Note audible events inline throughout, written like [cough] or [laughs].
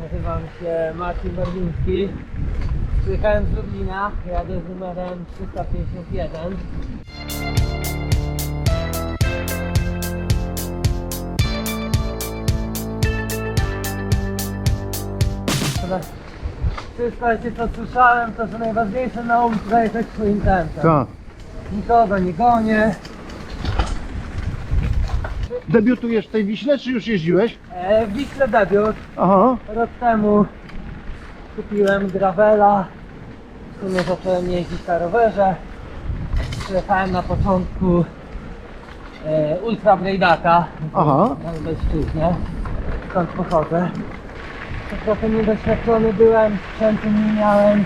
Nazywam się Marcin Barwiński. Przyjechałem z Lublina, jadę z numerem 351. Dobra. Słuchajcie, co słyszałem, to że najważniejsze na ulicy zajechać swoim tempem. Tak. Nikogo nie gonię. Debiutujesz w tej Wiśle, czy już jeździłeś? E, w Wiśle debiut. Aha. Rok temu kupiłem gravela. W sumie zacząłem jeździć na rowerze. Przyjechałem na początku e, Ultra Braidaka. Aha. Na Lubelszczyźnie. Skąd pochodzę. To trochę niedoświadczony byłem, sprzętu nie miałem.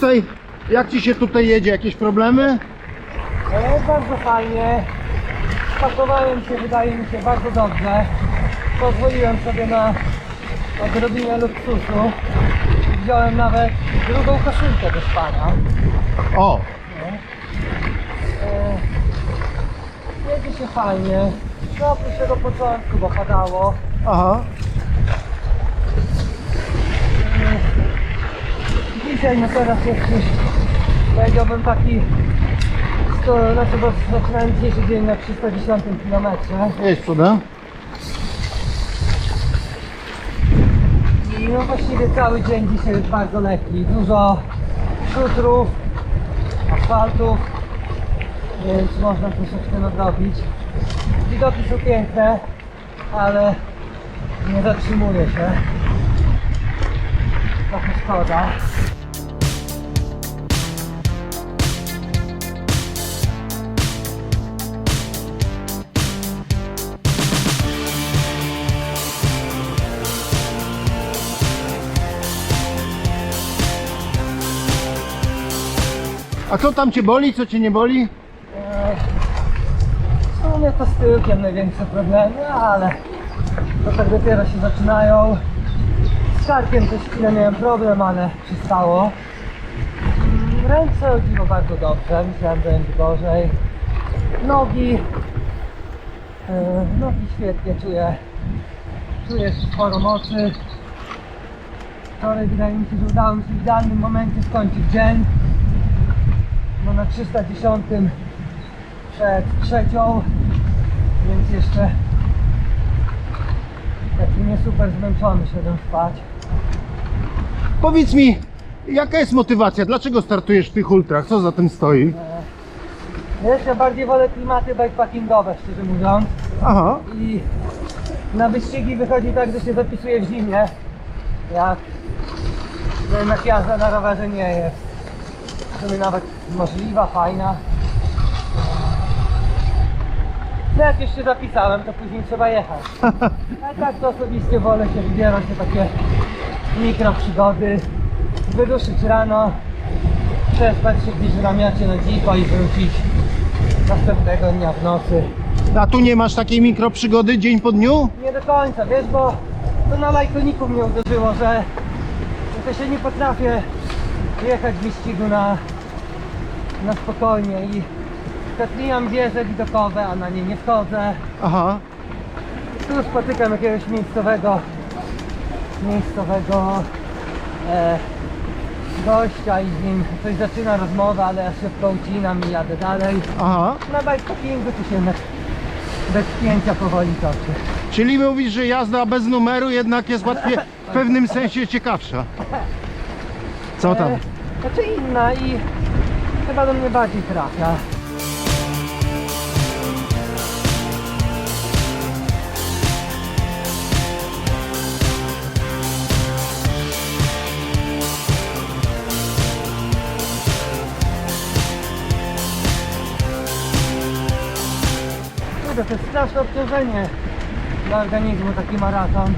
Tutaj, jak ci się tutaj jedzie? Jakieś problemy? E, bardzo fajnie. Spakowałem się, wydaje mi się, bardzo dobrze. Pozwoliłem sobie na odrobinę luksusu. Wziąłem nawet drugą koszulkę do spania. O, E, jedzie się fajnie. No oprócz tego początku, bo padało. aha. E, dzisiaj, no teraz jest już, powiedziałbym taki, to, znaczy, bo zaczynałem dzisiejszy dzień na 310 km. Jedź przodem. I no właściwie cały dzień dzisiaj jest bardzo lekki. Dużo szutrów, asfaltów, więc można troszeczkę nadrobić. Widoki są piękne, ale nie zatrzymuje się. Trochę szkoda. A co tam cię boli, co cię nie boli? Eee, W sumie to z tyłkiem największe problemy, ale to tak dopiero się zaczynają. Z karkiem też chwilę miałem problem, ale przystało. Mm, Ręce o dziwo bardzo dobrze, myślałem, że będzie gorzej. Nogi, e, nogi świetnie czuję. Czuję sporo mocy. Wczoraj wydaje mi się, że udało mi się w idealnym momencie skończyć dzień. No na 310 przed trzecią, więc jeszcze taki nie super zmęczony szedłem spać. Powiedz mi, jaka jest motywacja? Dlaczego startujesz w tych ultrach? Co za tym stoi? Wiesz, ja bardziej wolę klimaty bikepackingowe, szczerze mówiąc. Aha. I na wyścigi wychodzi tak, że się zapisuje w zimie. Jak jednak jazda na rowerze nie jest. Sumie nawet możliwa, fajna. No jak już się zapisałem, to później trzeba jechać. [laughs] A tak to osobiście wolę się wybierać na takie mikro przygody. Wyruszyć rano, przespać się gdzieś w namiocie na dziko i wrócić następnego dnia w nocy. A tu nie masz takiej mikroprzygody dzień po dniu? Nie do końca, wiesz, bo to na lajkoniku mnie uderzyło, że, że to się nie potrafię jechać w wyścigu na, na spokojnie i zatlijam wieże widokowe, a na nie nie wchodzę. Aha. Tu spotykam jakiegoś miejscowego miejscowego e, gościa i z nim coś zaczyna rozmowa, ale ja szybko ucinam i jadę dalej. Aha. Na bikepackingu to się jednak bez spięcia powoli toczy. Czyli mówisz, że jazda bez numeru jednak jest łatwiej, w pewnym sensie ciekawsza. Co tam? E, Znaczy inna i chyba do mnie bardziej trafia. Kurde, to jest straszne obciążenie dla organizmu taki maraton.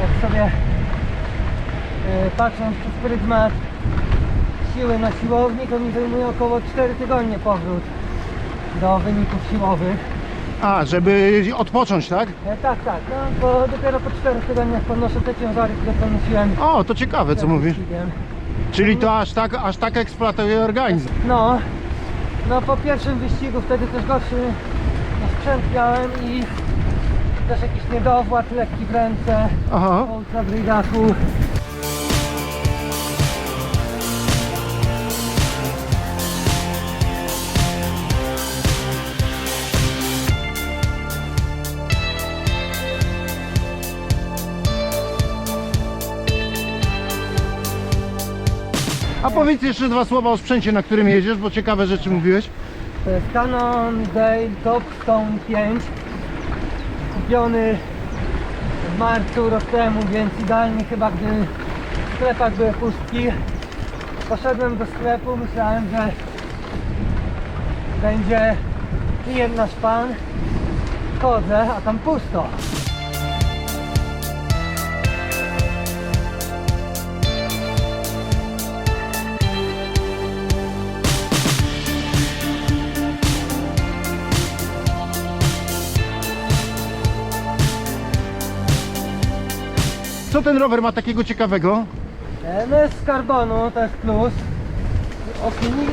Jak sobie e, patrząc przez pryzmat siły na siłowni, to mi zajmuje około 4 tygodnie powrót do wyników siłowych. A, żeby odpocząć, tak? E, tak, tak, no bo dopiero po czterech tygodniach podnoszę te ciężary, które podnosiłem O, to ciekawe, co mówisz. Czyli to aż tak, aż tak eksploatuje organizm. No, no po pierwszym wyścigu wtedy też gorszy sprzęt miałem i też jakiś niedowład lekki w ręce, Aha. po. A powiedz jeszcze dwa słowa o sprzęcie, na którym jedziesz, bo ciekawe rzeczy mówiłeś. To jest Canon Dale Topstone 5 kupiony w marcu rok temu, więc idealnie chyba gdy w sklepach były pustki. Poszedłem do sklepu, myślałem, że będzie klient nasz pan. Chodzę, a tam pusto. Co ten rower ma takiego ciekawego? No jest z karbonu, to jest plus. Opinii.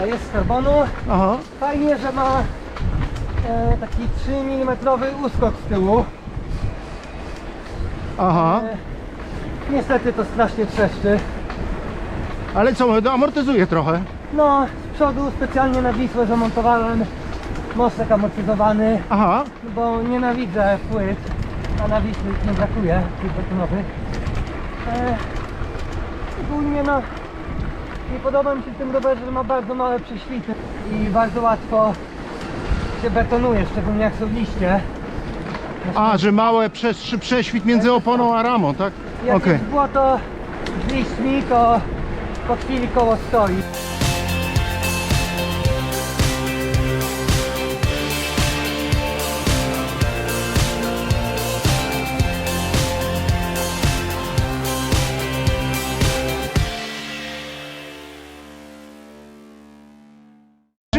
E, Jest z karbonu. Aha. Fajnie, że ma e, taki 3 mm uskok z tyłu. Aha. E, niestety to strasznie trzeszczy. Ale co, amortyzuje trochę. No, z przodu specjalnie na Wisłę zamontowałem mostek amortyzowany, Aha. bo nienawidzę płyt, a na Wisły nie brakuje, tych betonowych. E, ogólnie no, nie podoba mi się w tym rowerze, że ma bardzo małe prześwity i bardzo łatwo się betonuje, szczególnie jak są liście. A, że małe prześwit między oponą a ramą, tak? Jak Okej. jest błoto z liśćmi, to po chwili koło stoi.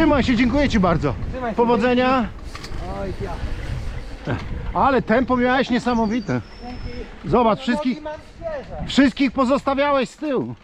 Trzymaj się, dziękuję Ci bardzo. Trzymaj się, Powodzenia. Oj, ja. Ale tempo miałeś niesamowite. Zobacz, wszystkich, wszystkich pozostawiałeś z tyłu.